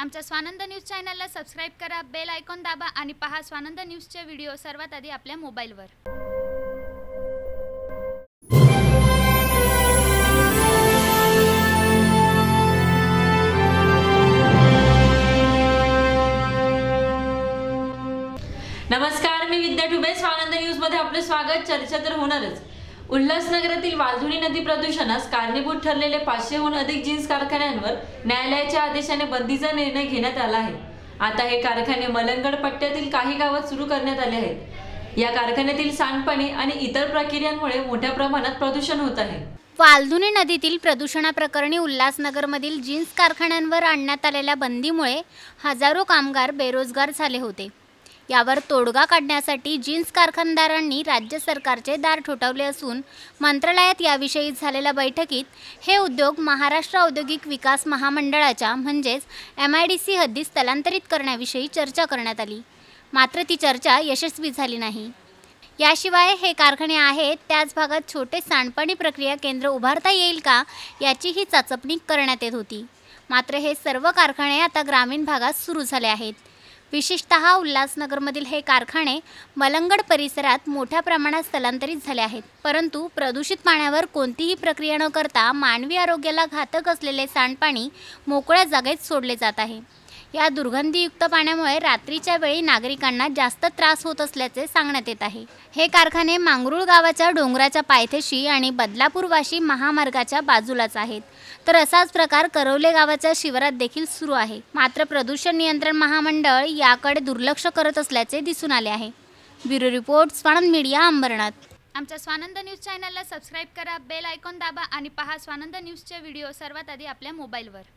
आमच्या स्वानंद न्यूज चॅनलला सबस्क्राईब करा बेल आयकॉन दाबा आणि पहा स्वानंद न्यूजचे व्हिडिओ सर्वात आधी आपल्या मोबाईलवर. नमस्कार मी विद्या ठुबे स्वानंद न्यूजमध्ये आपले स्वागत. चर्चा तर होणारच. उल्हासनगरातील वालधुणी नदी प्रदूषणास कारणीभूत ठरलेले पाचशेहून अधिक जीन्स कारखान्यांवर न्यायालयाच्या आदेशाने बंदीचा निर्णय घेण्यात आला आहे. आता हे कारखाने मलंगड पट्ट्यातील काही गावात सुरू करण्यात आले आहेत. या कारखान्यातील सांडपाणी आणि इतर प्रक्रियांमुळे मोठ्या प्रमाणात प्रदूषण होत आहे. वालधुनी नदीतील प्रदूषणाप्रकरणी उल्हासनगरमधील जीन्स कारखान्यांवर आणण्यात आलेल्या बंदीमुळे हजारो कामगार बेरोजगार झाले होते. यावर तोडगा काढण्यासाठी जीन्स कारखानदारांनी राज्य सरकारचे दार ठोठावले असून मंत्रालयात याविषयी झालेल्या बैठकीत हे उद्योग महाराष्ट्र औद्योगिक विकास महामंडळाच्या म्हणजेच एम आय डी सी हद्दीत स्थलांतरित करण्याविषयी चर्चा करण्यात आली. मात्र ती चर्चा यशस्वी झाली नाही. याशिवाय हे कारखाने आहेत त्याच भागात छोटे सांडपाणी प्रक्रिया केंद्र उभारता येईल का याचीही चाचपणी करण्यात येत होती. मात्र हे सर्व कारखाने आता ग्रामीण भागात सुरू झाले आहेत. विशेषत उल्हासनगरमधील हे कारखाने मलंगड परिसरात मोठ्या प्रमाणात स्थलांतरित झाले आहेत. परंतु प्रदूषित पाण्यावर कोणतीही प्रक्रिया न करता मानवी आरोग्याला घातक असलेले सांडपाणी मोकळ्या जागेत सोडले जात आहे. या दुर्गंधीयुक्त पाण्यामुळे रात्रीच्या वेळी नागरिकांना जास्त त्रास होत असल्याचे सांगण्यात येत आहे. हे कारखाने मांगरूळ गावाच्या डोंगराच्या पायथ्याशी आणि बदलापूरवाशी महामार्गाच्या बाजूलाच आहेत. तर असाच प्रकार करवले गावाच्या शिवारात देखील सुरू आहे. मात्र प्रदूषण नियंत्रण महामंडळ याकडे दुर्लक्ष करत असल्याचे दिसून आले आहे. Bureau report Swanand media Ambernath. आमच्या स्वानंद न्यूज चॅनलला सबस्क्राईब करा बेल आयकॉन दाबा आणि पहा स्वानंद न्यूजचे व्हिडिओ सर्वात आधी आपल्या मोबाईलवर.